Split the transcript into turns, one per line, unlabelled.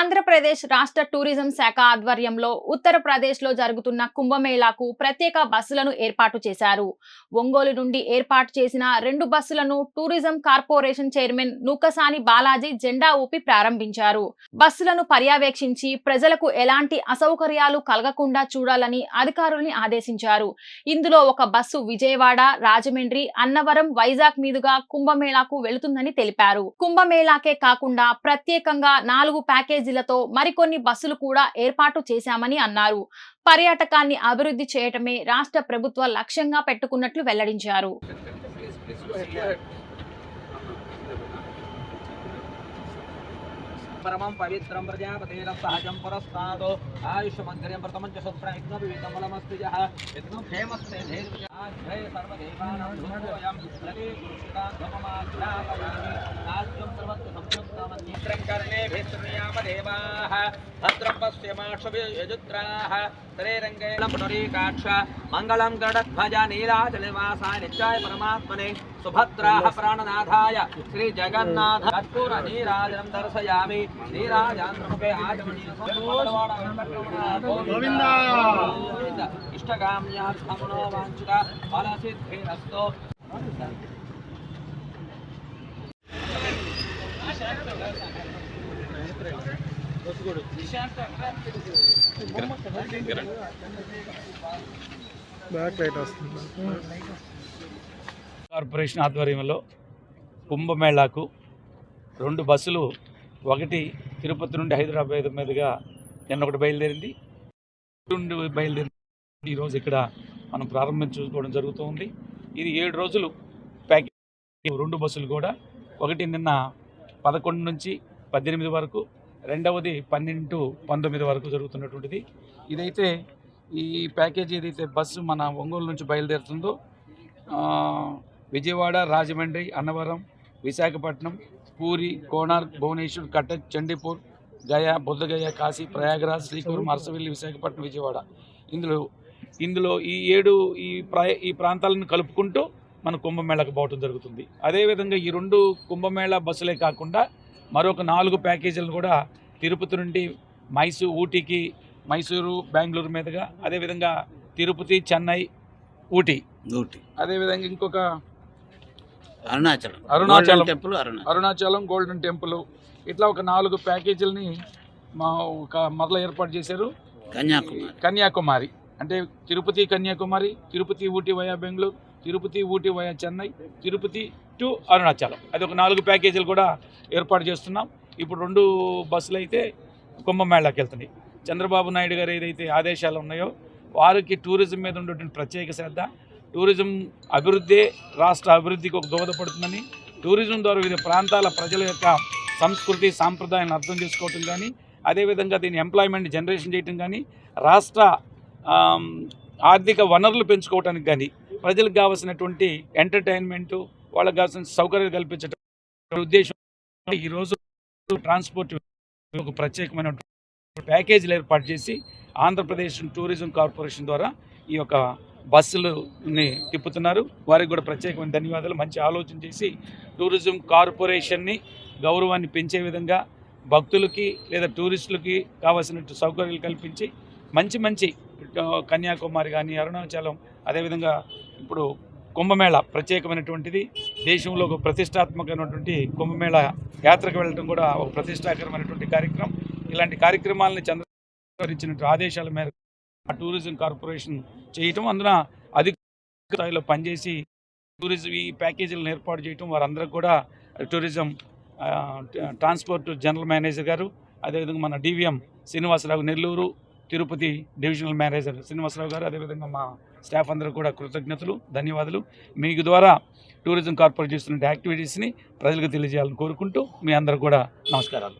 ఆంధ్రప్రదేశ్ రాష్ట్ర టూరిజం శాఖ ఆధ్వర్యంలో ఉత్తరప్రదేశ్లో జరుగుతున్న కుంభమేళాకు ప్రత్యేక బస్సులను ఏర్పాటు చేశారు. ఒంగోలు నుండి ఏర్పాటు చేసిన రెండు బస్సులను tourism corporation chairman Nukasani Balaji జెండా ఊపి ప్రారంభించారు. బస్సులను పర్యవేక్షించి ప్రజలకు ఎలాంటి అసౌకర్యాలు కలగకుండా చూడాలని అధికారుల్ని ఆదేశించారు. ఇందులో ఒక బస్సు విజయవాడ రాజమండ్రి అన్నవరం వైజాగ్ మీదుగా కుంభమేళాకు వెళుతుందని తెలిపారు. కుంభమేళాకే కాకుండా ప్రత్యేకంగా నాలుగు ప్యాకేజీ ఛార్జీలతో మరికొన్ని బస్సులు కూడా ఏర్పాటు చేశామని అన్నారు. పర్యాటకాన్ని అభివృద్ధి చేయటమే రాష్ట్ర ప్రభుత్వ లక్ష్యంగా పెట్టుకున్నట్లు వెల్లడించారు.
పరమం పవిత్రం ప్రజాపతేన సహజం పురస్సాదో ఆయుష్మగ్ర్యం ప్రథమం చ సత్ప్రయత్నం వివిధమలమస్తి యః యత్నం క్షేమస్తే ధేర్యాధ్యయ సర్వదేవానాం భూయోయం లగే గురుషితా ధమమాధ్యాపయామి నాద్యం సర్వత్ర సంయుక్తామన్యత్రం కరే भेत्तृयामदेवाः भद्रं पश्यमाक्षयजुत्राः तरेरङ्गेण पुनरीकाक्ष मङ्गलं गडध्वज नीलाचलनिवासाय नित्याय परमात्मने सुभद्राः प्राणनाथाय श्रीजगन्नाथ। कर्पूरनीराजनं दर्शयामि। नीराजान्द्रमुखे आचमनी गोविन्द। इष्टकाम्यार्थमनो वाञ्छिता। फलसिद्धिरस्तु।
కార్పొరేషన్ ఆధ్వర్యంలో కుంభమేళాకు రెండు బస్సులు ఒకటి తిరుపతి నుండి హైదరాబాద్ మీదుగా నిన్న ఒకటి బయలుదేరింది. నుండి బయలుదేరింది ఈరోజు ఇక్కడ మనం ప్రారంభించుకోవడం జరుగుతుంది. ఇది ఏడు రోజులు ప్యాకేజ్. రెండు బస్సులు కూడా ఒకటి నిన్న పదకొండు నుంచి పద్దెనిమిది వరకు రెండవది పన్నెండు పంతొమ్మిది వరకు జరుగుతున్నటువంటిది. ఇదైతే ఈ ప్యాకేజీ ఏదైతే బస్సు మన ఒంగోలు నుంచి బయలుదేరుతుందో విజయవాడ రాజమండ్రి అన్నవరం విశాఖపట్నం పూరి కోణార్క్ భువనేశ్వర్ కటక్ చండీపూర్ గయా బుద్ధగయ కాశీ ప్రయాగరాజ్ శ్రీకూరు అరసవెల్లి విశాఖపట్నం విజయవాడ. ఇందులో ఇందులో ఈ ఏడు ఈ ప్రా ఈ ప్రాంతాలను కలుపుకుంటూ మన కుంభమేళకు పోవటం జరుగుతుంది. అదేవిధంగా ఈ రెండు కుంభమేళా బస్సులే కాకుండా మరొక నాలుగు ప్యాకేజీలను కూడా తిరుపతి నుండి మైసూరు ఊటీకి మైసూరు బెంగళూరు మీదుగా అదేవిధంగా తిరుపతి చెన్నై ఊటీ.
ఊటీ.
అదేవిధంగా ఇంకొక
Arunachalam.
Arunachalam.
Temple Arunachalam.
Arunachalam golden temple ఇట్లా ఒక నాలుగు ప్యాకేజీలని మా ఒక మరల ఏర్పాటు చేశారు.
కన్యాకుమారి.
కన్యాకుమారి. అంటే Tirupati Kanyakumari Tirupati Ooty via Bengaluru Tirupati Ooty via Chennai Tirupati to Arunachalam. అది ఒక నాలుగు ప్యాకేజీలు కూడా ఏర్పాటు చేస్తున్నాం. ఇప్పుడు రెండు బస్సులు అయితే కుంభమేళాకి వెళ్తున్నాయి చంద్రబాబు నాయుడు గారు ఏదైతే ఆదేశాలు ఉన్నాయో వారికి టూరిజం మీద ఉండేటువంటి ప్రత్యేక శ్రద్ధ టూరిజం అభివృద్ధి రాష్ట్ర అభివృద్ధికి ఒక దోహదపడుతుందని టూరిజం ద్వారా వివిధ ప్రాంతాల ప్రజల యొక్క సంస్కృతి సాంప్రదాయాన్ని అర్థం చేసుకోవటం కానీ అదేవిధంగా దీన్ని ఎంప్లాయ్మెంట్ జనరేషన్ చేయటం కానీ రాష్ట్ర ఆర్థిక వనరులు పెంచుకోవటానికి కానీ ప్రజలకు కావాల్సినటువంటి ఎంటర్టైన్మెంటు వాళ్ళకి కావాల్సిన సౌకర్యాలు కల్పించడం ఉద్దేశం ఈరోజు ట్రాన్స్పోర్ట్ ఒక ప్రత్యేకమైన ప్యాకేజీలు ఏర్పాటు చేసి ఆంధ్రప్రదేశ్ టూరిజం కార్పొరేషన్ ద్వారా ఈ యొక్క బస్సులని తిప్పుతున్నారు. వారికి కూడా ప్రత్యేకమైన ధన్యవాదాలు. మంచి ఆలోచన చేసి టూరిజం కార్పొరేషన్ని గౌరవాన్ని పెంచే విధంగా భక్తులకి లేదా టూరిస్టులకి కావాల్సిన సౌకర్యాలు కల్పించి మంచి మంచి కన్యాకుమారి కానీ అరుణాచలం అదేవిధంగా ఇప్పుడు కుంభమేళ ప్రత్యేకమైనటువంటిది. దేశంలో ఒక ప్రతిష్టాత్మకమైనటువంటి కుంభమేళ యాత్రకు వెళ్ళడం కూడా ఒక ప్రతిష్టాకరమైనటువంటి కార్యక్రమం. ఇలాంటి కార్యక్రమాలని చంద్రబాబు ఇచ్చినటువంటి ఆదేశాల మేరకు ఆ టూరిజం కార్పొరేషన్ చేయటం. అందున అధిక స్థాయిలో పనిచేసి టూరిజం ఈ ప్యాకేజీలను ఏర్పాటు చేయటం. వారందరూ కూడా టూరిజం ట్రాన్స్పోర్ట్ జనరల్ మేనేజర్ గారు అదేవిధంగా మన DVM Srinivasa Rao Nellore Tirupati divisional manager Srinivasa Rao గారు అదేవిధంగా మా స్టాఫ్ అందరూ కూడా కృతజ్ఞతలు ధన్యవాదాలు. మీకు ద్వారా టూరిజం కార్పొరేట్ చేస్తున్న యాక్టివిటీస్ని ప్రజలకు తెలియజేయాలని కోరుకుంటూ మీ అందరూ కూడా నమస్కారాలు.